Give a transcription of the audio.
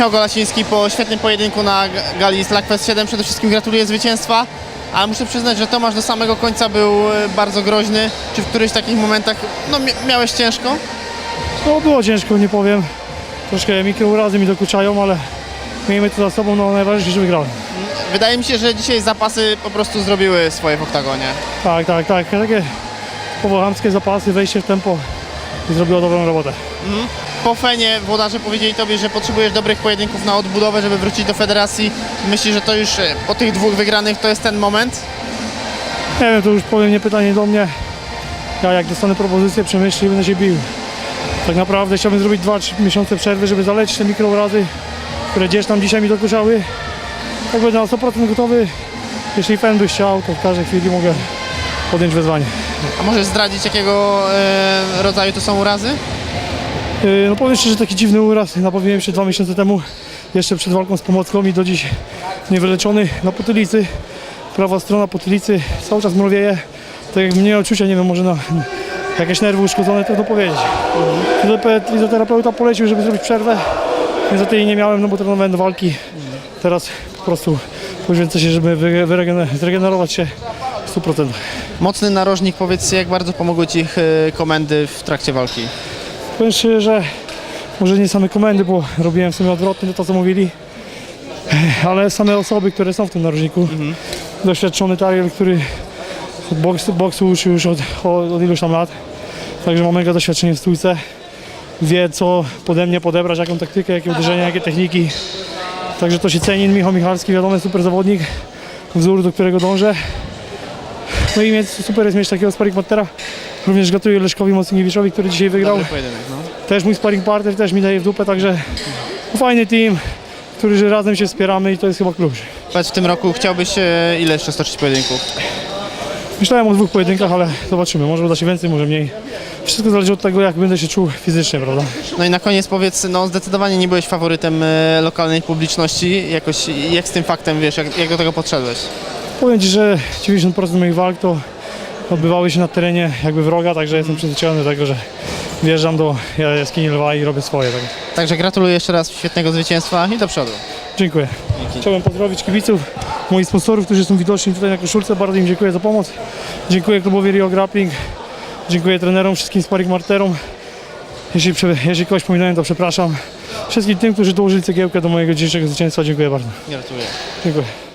Michał Golasiński po świetnym pojedynku na gali Slackfest 7 przede wszystkim gratuluję zwycięstwa, ale muszę przyznać, że Tomasz do samego końca był e, bardzo groźny. Czy w którychś takich momentach no, mia- miałeś ciężko? No było ciężko, nie powiem. Troszkę mikrourazy mi dokuczają, ale miejmy to za sobą, no najważniejsze, że wygrałem. Wydaje mi się, że dzisiaj zapasy po prostu zrobiły swoje w oktagonie. Tak, tak, tak. Takie powochamskie zapasy, wejście w tempo i zrobiło dobrą robotę. Po Fenie włodarze powiedzieli Tobie, że potrzebujesz dobrych pojedynków na odbudowę, żeby wrócić do federacji. Myślisz, że to już e, po tych dwóch wygranych to jest ten moment? Nie wiem, to już powiem nie pytanie do mnie. Ja jak dostanę propozycję, przemyślę i będę się bił. Tak naprawdę chciałbym zrobić 2-3 miesiące przerwy, żeby zalecić te mikrourazy, które gdzieś tam dzisiaj mi dokuczały. Jak będę na 100% gotowy, jeśli fan by chciał, to w każdej chwili mogę podjąć wyzwanie. A możesz zdradzić, jakiego e, rodzaju to są urazy? Yy, No powiem szczerze, taki dziwny uraz nabawiłem się dwa miesiące temu, jeszcze przed walką z Pomocką i do dziś niewyleczony na potylicy. Prawa strona potylicy cały czas mrowieje. Tak jak mnie odczucia, nie wiem, może na jakieś nerwy uszkodzone, trudno powiedzieć. Fizjoterapeuta polecił, żeby zrobić przerwę. Niestety jej nie miałem, no bo trenowałem do walki. Teraz po prostu poświęcę się, żeby zregenerować się w 100%. Mocny narożnik, powiedz jak bardzo pomogły Ci e, komendy w trakcie walki? Powiem szczerze, że może nie same komendy, bo robiłem w sumie odwrotnie do to, co mówili, ale same osoby, które są w tym narożniku. Doświadczony Tariel, który boksu, boksu już od, od, od iluś tam lat, także ma mega doświadczenie w stójce. Wie, co pode mnie podebrać, jaką taktykę, jakie uderzenia, jakie techniki. Także to się ceni. Michał Michalski, wiadomo, super zawodnik, wzór, do którego dążę. No i więc super jest mieć takiego sparring partnera. Również gratuluję Leszkowi Mocniewiczowi, który dzisiaj wygrał. Dobry pojedynek, no. Też mój sparring partner też mi daje w dupę, także fajny team, który razem się wspieramy i to jest chyba klucz. Powiedz, w tym roku chciałbyś e, ile jeszcze stoczyć pojedynków? Myślałem o dwóch pojedynkach, ale zobaczymy, może uda się więcej, może mniej. Wszystko zależy od tego, jak będę się czuł fizycznie, prawda? No i na koniec powiedz, no zdecydowanie nie byłeś faworytem e, lokalnej publiczności. Jakoś, jak z tym faktem, wiesz, jak, jak do tego podszedłeś? Powiem Ci, że 90% moich walk to odbywały się na terenie jakby wroga, także jestem przyzwyczajony do tego, że wjeżdżam do jaskini lwa i robię swoje. Tak. Także gratuluję jeszcze raz świetnego zwycięstwa i do przodu. Dziękuję. Chciałbym pozdrowić kibiców, moich sponsorów, którzy są widoczni tutaj na koszulce. Bardzo im dziękuję za pomoc. Dziękuję klubowi Rio Grappling. Dziękuję trenerom, wszystkim sparring marterom. Jeśli, jeśli kogoś pominąłem, to przepraszam. Wszystkim tym, którzy dołożyli cegiełkę do mojego dzisiejszego zwycięstwa, dziękuję bardzo. Gratuluję. Dziękuję.